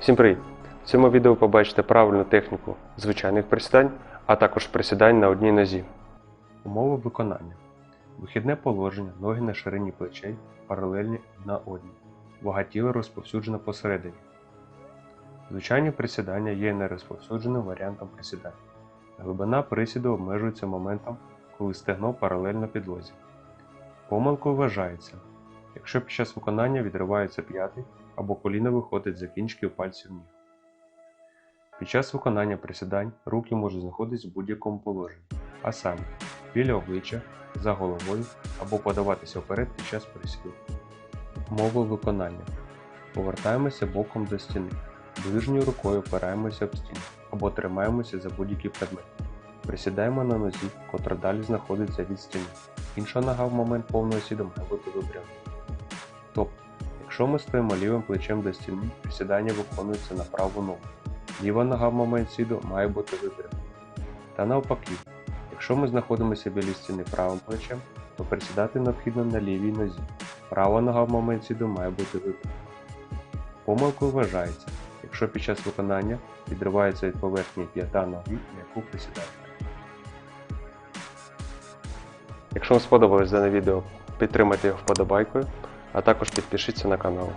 Всім привіт! В цьому відео побачите правильну техніку звичайних присідань, а також присідань на одній нозі. Умови виконання. Вихідне положення, ноги на ширині плечей, паралельні одна одній. Вага тіла розповсюджена посередині. Звичайні присідання є нерозповсюдженим варіантом присідань. Глибина присіду обмежується моментом, коли стегно паралельно підлозі. Помилкою вважається, якщо під час виконання відривається п'ятий або коліно виходить за кінчиків пальців ніг. Під час виконання присідань руки можуть знаходитись в будь-якому положенні, а саме біля обличчя, за головою або подаватися вперед під час присіду. Умови виконання. Повертаємося боком до стіни. Ближньою рукою опираємося об стіну або тримаємося за будь-який предмет. Присідаємо на нозі, котра далі знаходиться від стіни. Інша нога в момент повного сіду має бути випрямлена. Тобто, якщо ми стоїмо лівим плечем до стіни, присідання виконується на праву ногу. Ліва нога в момент сіду має бути випрямлена. Та навпаки, якщо ми знаходимося біля стіни правим плечем, то присідати необхідно на лівій нозі. Права нога в момент сіду має бути випрямлена. Помилкою вважається, якщо під час виконання відривається від поверхні п'ята ноги, на яку присідаєте. Якщо вам сподобалось дане відео, підтримайте його вподобайкою, а також підпишіться на канал.